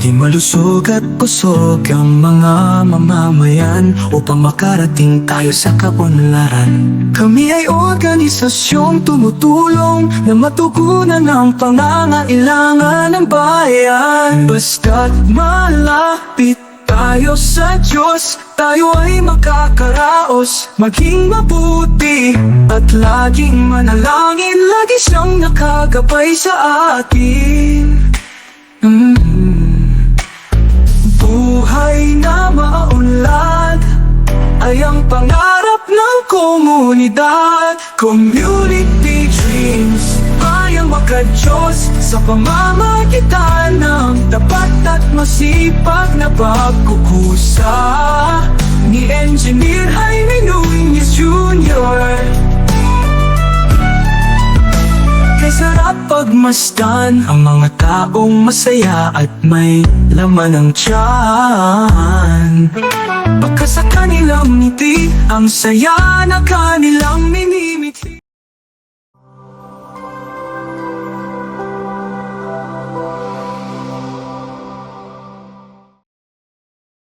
Maging malusog at busog ang mga mamamayan Upang makarating tayo sa kaunlaran. Kami ay organisasyong tumutulong Na matugunan ang pangangailangan ng bayan. Basta't malapit tayo sa Diyos Tayo ay makakaraos Maging mabuti At laging manalangin. Lagi siyang nakagabay sa atin komunidad Community dreams. Bayang makadiyos Sa pamamagitan ng tapat at masipag na pagkukusa. Ni Engineer Jaime Nunez Jr. Sarap pagmasdan ang mga taong masaya at may laman ng tiyan Baka sa kanilang ngiti ang saya na kanilang mini